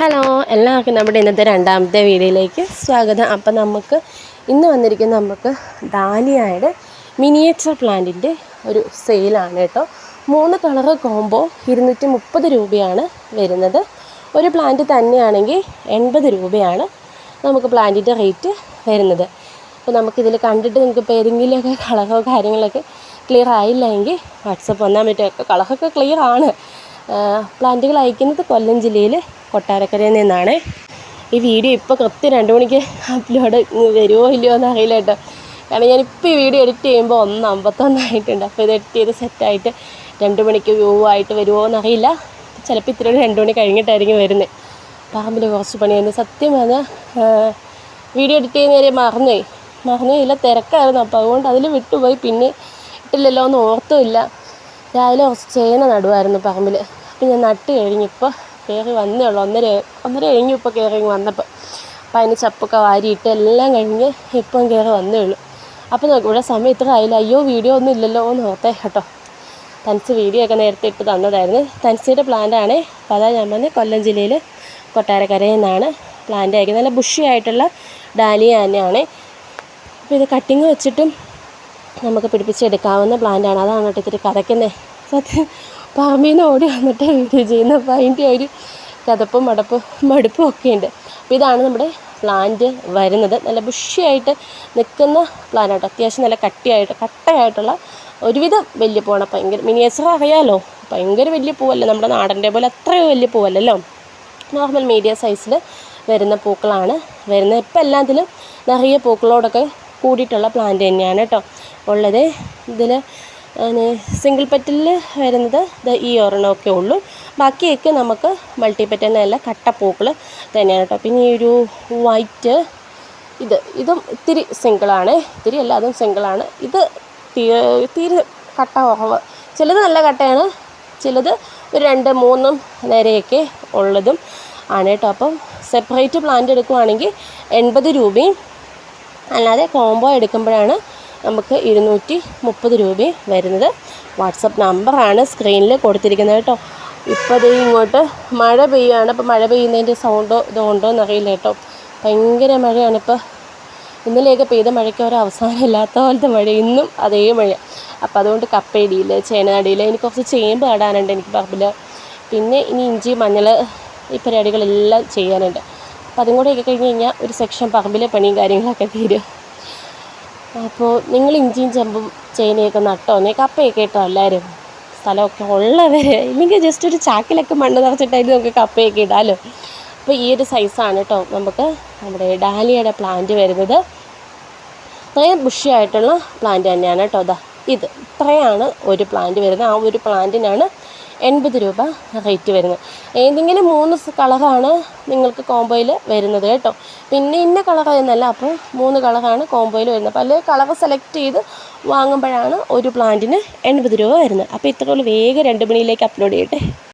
Hello എല്ലാവർക്കും നമ്മുടെ ഇന്നത്തെ രണ്ടാമത്തെ വീഡിയോയിലേക്ക് സ്വാഗതം. അപ്പം നമുക്ക് ഇന്ന് വന്നിരിക്കുന്ന നമുക്ക് ഡാലിയയുടെ മിനിയേച്ചർ പ്ലാന്റിന്റെ ഒരു സെയിലാണ് കേട്ടോ. മൂന്ന് കളറ് കോംബോ ഇരുന്നൂറ്റി മുപ്പത് രൂപയാണ് വരുന്നത്. ഒരു പ്ലാന്റ് തന്നെയാണെങ്കിൽ എൺപത് രൂപയാണ് നമുക്ക് പ്ലാന്റിന്റെ റേറ്റ് വരുന്നത്. അപ്പോൾ നമുക്കിതിൽ കണ്ടിട്ട് നിങ്ങൾക്ക് ഇപ്പോൾ ഏതെങ്കിലുമൊക്കെ കളറോ കാര്യങ്ങളൊക്കെ ക്ലിയർ ആയില്ല എങ്കിൽ വാട്സപ്പ് വന്നാൽ പറ്റുമൊക്കെ കളറൊക്കെ ക്ലിയർ ആണ്. പ്ലാന്റുകൾ അയക്കുന്നത് കൊല്ലം ജില്ലയിൽ കൊട്ടാരക്കരയിൽ നിന്നാണ്. ഈ വീഡിയോ ഇപ്പോൾ കൃത്യം രണ്ട് മണിക്ക് അപ്ലോഡ് വരുമോ ഇല്ലയോ എന്ന് അറിയില്ല കേട്ടോ. കാരണം ഞാനിപ്പോൾ ഈ വീഡിയോ എഡിറ്റ് ചെയ്യുമ്പോൾ ഒന്ന് അമ്പത്തൊന്നായിട്ടുണ്ട്. അപ്പോൾ ഇത് എഡിറ്റ് ചെയ്ത് സെറ്റായിട്ട് രണ്ട് മണിക്ക് വ്യൂ ആയിട്ട് വരുമോ എന്നറിയില്ല. ചിലപ്പോൾ ഇത്ര രണ്ട് മണി കഴിഞ്ഞിട്ടായിരിക്കും വരുന്നത്. പറമ്പിൽ കുറച്ച് പണിയായിരുന്നു സത്യം പറഞ്ഞാൽ വീഡിയോ എഡിറ്റ് ചെയ്യുന്ന നേരെ മറന്നുപോയി മറന്നുപോയില്ല തിരക്കായിരുന്നു. അപ്പോൾ അതുകൊണ്ട് അതിൽ വിട്ടുപോയി. പിന്നെ ഇട്ടില്ലല്ലോ എന്ന് ഓർത്തുമില്ല രാവിലെ കുറച്ച് ചേന നടുവായിരുന്നു പറമ്പിൽ അപ്പം ഞാൻ നട്ട് കഴിഞ്ഞിപ്പോൾ കയറി വന്നേ ഉള്ളൂ. ഒന്നര ഒന്നര കഴിഞ്ഞു ഇപ്പോൾ കയറി വന്നപ്പോൾ അപ്പം അതിന് ചപ്പൊക്കെ വാരിയിട്ട് എല്ലാം കഴിഞ്ഞ് ഇപ്പം കയറി വന്നേ ഉള്ളൂ. അപ്പോൾ നോക്കി ഇവിടെ സമയം ഇത്ര ആയില്ല. അയ്യോ വീഡിയോ ഒന്നും ഇല്ലല്ലോ എന്ന് ഓർത്തേ കേട്ടോ. തനിച്ച് വീഡിയോ ഒക്കെ നേരത്തെ ഇട്ട് തന്നതായിരുന്നു. തൻസിയുടെ പ്ലാന്റാണ് അപ്പോൾ അതാ ഞാൻ പറഞ്ഞത് കൊല്ലം ജില്ലയിൽ കൊട്ടാരക്കരയിൽ നിന്നാണ് പ്ലാന്റ് അയക്കുന്നത് നല്ല ബുഷി ആയിട്ടുള്ള ഡാലിയ തന്നെയാണ്. അപ്പോൾ ഇത് കട്ടിങ് വെച്ചിട്ടും നമുക്ക് പിടിപ്പിച്ചെടുക്കാവുന്ന പ്ലാന്റാണ് അതാണ് കേട്ടോ ഇത്തിരി കഥയ്ക്കുന്നത് സത്യം നിന്ന് ഓടി വന്നിട്ട് വീഡിയോ ചെയ്യുന്നത് അപ്പോൾ അതിന്റെ ഒരു കഥപ്പും മടപ്പും മടുപ്പും ഒക്കെ ഉണ്ട് അപ്പോൾ ഇതാണ് നമ്മുടെ പ്ലാന്റ് വരുന്നത്. നല്ല ബുഷിയായിട്ട് നിൽക്കുന്ന പ്ലാനായിട്ട് അത്യാവശ്യം നല്ല കട്ടിയായിട്ട് കട്ടയായിട്ടുള്ള ഒരുവിധം വലിയ പൂവാണ്. ഭയങ്കര മിനിയേച്ചർ അറിയാമല്ലോ ഭയങ്കര വലിയ പൂവല്ല? നമ്മുടെ നാടന്റെ പോലെ അത്രയോ വലിയ പൂവല്ലല്ലോ നോർമൽ മീഡിയം സൈസിൽ വരുന്ന പൂക്കളാണ് വരുന്നത്. ഇപ്പം എല്ലാത്തിലും നിറയെ പൂക്കളോടൊക്കെ കൂടിയിട്ടുള്ള പ്ലാന്റ് തന്നെയാണ് കേട്ടോ. ഉള്ളത്. ഇതിൽ സിംഗിൾ പെറ്റലിൽ വരുന്നത് ഈ ഒരെണ്ണമൊക്കെ ഉള്ളൂ. ബാക്കിയൊക്കെ നമുക്ക് മൾട്ടി പെറ്റലിനല്ല കട്ടപ്പൂക്കൾ തന്നെയാണ് കേട്ടോ. പിന്നെ ഈ ഒരു വൈറ്റ് ഇത് ഇതും ഇത്തിരി സിംഗിളാണ് ഇത്തിരി അല്ല അതും സിംഗിളാണ് ഇത് തീരെ കട്ട ചിലത് നല്ല കട്ടയാണ് ചിലത് ഒരു രണ്ട് മൂന്നും നേരെയൊക്കെ ഉള്ളതും ആണ് കേട്ടോ. അപ്പം സെപ്പറേറ്റ് പ്ലാന്റ് എടുക്കുവാണെങ്കിൽ എൺപത് രൂപയും അല്ലാതെ കോംബോ എടുക്കുമ്പോഴാണ് നമുക്ക് ഇരുന്നൂറ്റി മുപ്പത് രൂപയും വരുന്നത്. വാട്സപ്പ് നമ്പറാണ് സ്ക്രീനിൽ കൊടുത്തിരിക്കുന്നത് കേട്ടോ. ഇപ്പോൾ ഇത് ഇങ്ങോട്ട് മഴ പെയ്യുകയാണ് അപ്പോൾ മഴ പെയ്യുന്നതിന്റെ സൗണ്ടോ ഇതോ ഉണ്ടോ എന്നറിയില്ല കേട്ടോ. ഭയങ്കര മഴയാണ് ഇപ്പോൾ ഇന്നലെയൊക്കെ പെയ്ത മഴയ്ക്ക് ഒരു അവസാനം ഇല്ലാത്ത പോലത്തെ മഴ. ഇന്നും അതേ മഴ. അപ്പോൾ അതുകൊണ്ട് കപ്പയിടിയില്ല ചേനടിയില്ല എനിക്ക് കുറച്ച് ചേമ്പ് നടാനുണ്ട് എനിക്ക് പറമ്പിൽ പിന്നെ ഇനി ഇഞ്ചി മഞ്ഞൾ ഈ പരിപാടികളെല്ലാം ചെയ്യാനുണ്ട്. അപ്പോൾ അതും കൂടെയൊക്കെ കഴിഞ്ഞ് കഴിഞ്ഞാൽ ഒരു സെക്ഷൻ പറമ്പിലെ പണിയും കാര്യങ്ങളൊക്കെ തീരും. അപ്പോൾ നിങ്ങൾ ഇഞ്ചിയും ചെമ്പും ചേനയൊക്കെ നട്ടോ? നീ കപ്പയൊക്കെ ഇട്ടോ എല്ലാവരും. സ്ഥലമൊക്കെ ഉള്ളവർ ഇല്ലെങ്കിൽ ജസ്റ്റ് ഒരു ചാക്കിലൊക്കെ മണ്ണ് നിറച്ചിട്ടായിട്ട് നമുക്ക് കപ്പയൊക്കെ ഇടാമല്ലോ അപ്പോൾ ഈ ഒരു സൈസാണ് കേട്ടോ നമുക്ക് നമ്മുടെ ഡാലിയയുടെ പ്ലാന്റ് വരുന്നത്. അത്രയും ബുഷിയായിട്ടുള്ള പ്ലാന്റ് തന്നെയാണ് കേട്ടോ അതാ ഇത്. ഇത്രയാണ് ഒരു പ്ലാന്റ് വരുന്നത്. ആ ഒരു പ്ലാന്റിനാണ് എൺപത് രൂപ റേറ്റ് വരുന്നത്. ഏതെങ്കിലും മൂന്ന് കളറാണ് നിങ്ങൾക്ക് കോംബോയിൽ വരുന്നത് കേട്ടോ. പിന്നെ ഇന്ന കളർ എന്നല്ല അപ്പോൾ മൂന്ന് കളറാണ് കോംബോയിൽ വരുന്നത്. പല കളർ സെലക്ട് ചെയ്ത് വാങ്ങുമ്പോഴാണ് ഒരു പ്ലാന്റിന് എൺപത് രൂപ വരുന്നത്. അപ്പോൾ ഇത്രയുള്ള വേഗം രണ്ട് മണിയിലേക്ക് അപ്ലോഡ് ചെയ്യട്ടെ.